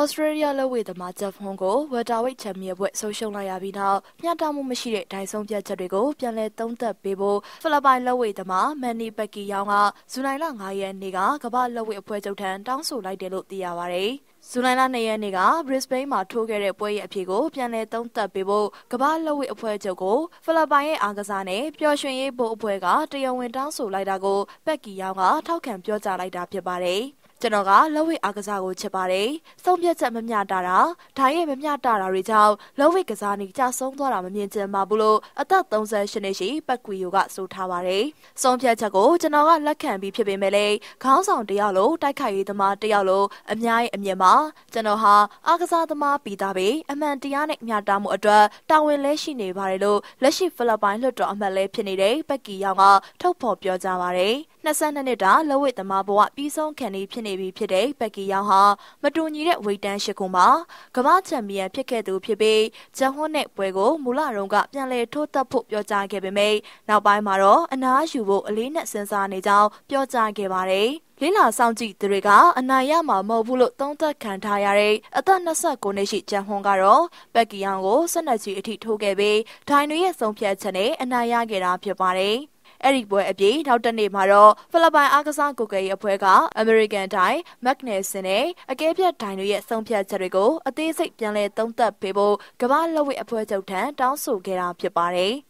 ဩစတြေးလျလက်ဝေသမားဂျက်ဖွန်ကိုဝက်တာဝိတ်ချန်ပီယံဘွဲ့ဆုံးရှုံးလိုက်ရပြီးနောက်မျှတမှုမရှိတဲ့ဒိုင်ဆုံးပြတ်ချက်တွေကိုပြန်လည်သုံးသပ်ပေးဖို့ဖိလစ်ပိုင်လက်ဝေသမားမန်နီပက်ကီယောင်ကဇူလိုင်လ9ရက်နေ့ကကမ္ဘာလက်ဝေအဖွဲ့ချုပ်ထံတောင်းဆိုလိုက်တယ်လို့သိရပါတယ်။ဇူလိုင်လ2ရက်နေ့က Brisbane မှာထိုးခဲ့တဲ့ပွဲရဲ့အဖြစ်ကိုပြန်လည်သုံးသပ်ပေးဖို့ကမ္ဘာလက်ဝေအဖွဲ့ချုပ်ကိုဖိလစ်ပိုင်ရဲ့အားကစားနဲ့ပျော်ရွှင်ရေးဘို့အဖွဲ့ကတရားဝင်တောင်းဆိုလိုက်တာကိုပက်ကီယောင်ကထောက်ခံပြောကြားလိုက်တာဖြစ်ပါတယ်။ ကျွန်တော်ကလက်ဝိအားကစားကိုချစ်ပါတယ်။ဆုံးဖြတ်ချက်မမျှတာတာ၊ဓာရဲ့မမျှတာတာတွေကြောင့်လက်ဝိကစားနေကြဆုံးသွားတာမမြင်ချင်ပါဘူးလို့အသက်38နှစ်ရှိပတ်ကွီယိုကဆိုထားပါတယ်။ဆုံးဖြတ်ချက်ကိုကျွန်တော်ကလက်ခံပြီးဖြစ်ပေမဲ့လည်းခေါင်းဆောင်တယောက်လိုတိုက်ခိုက်ရေးသမားတယောက်လိုအများကြီးအမြင်မှာကျွန်တော်ဟာအားကစားသမားပြီးသားပဲအမှန်တရားနဲ့မျှတမှုအတွက်တာဝန်လဲရှိနေပါတယ်လို့လက်ရှိဖိလစ်ပိုင်လွှတ်တော်အမတ်လည်းဖြစ်နေတဲ့ပက်ကီယောင်ကထုတ်ဖော်ပြောကြားပါတယ်။ 22နှစ်တာလက်ဝိတ်သမားဘဝပြီးဆုံးခံနေဖြစ်နေပြီဖြစ်တဲ့ပက်ကီယောင်ဟာမတူညီတဲ့ဝိတ်တန်းရှိခုမှာကမ္ဘာချန်ပီယံဖြစ်ခဲ့သူဖြစ်ပြီးဂျန်ဟွန်းနဲ့ပွဲကိုမူလတုန်းကပြန်လည်ထိုးသက်ဖို့ပြောကြားခဲ့ပေမဲ့နောက်ပိုင်းမှာတော့အနားယူဖို့အလေးနဲ့စဉ်းစားနေကြောင်းပြောကြားခဲ့ပါတယ်လင်းလာဆောင်ကြည့်သူတွေကအနိုင်ရမှာမဟုတ်ဘူးလို့သုံးသပ်ခံထားရတဲ့အသက်29နှစ်ရှိဂျန်ဟွန်ကတော့ပက်ကီယောင်ကို၁၂ချီအထိထိုးခဲ့ပြီးဒိုင်တွေရဲ့ဆုံးဖြတ်ချက်နဲ့အနိုင်ရခဲ့တာဖြစ်ပါတယ်။ အဲ့ဒီပွဲအပြင်နောက်တနေ့မှာတော့ဖိလစ်ပိုင်အားကစားကိုယ်ကယ်ရေးအဖွဲ့ကအမေရိကန်ဒိုင်မက်နယ်ဆန်နဲ့အကဲဖြတ်ဒိုင်တွေရဲ့ဆုံးဖြတ်ချက်တွေကိုအသေးစိတ်ပြန်လည်သုံးသပ်ပေးဖို့ကမ္ဘာ့လက်ဝှေ့အဖွဲ့ချုပ်ထံတောင်းဆိုခဲ့တာဖြစ်ပါတယ်။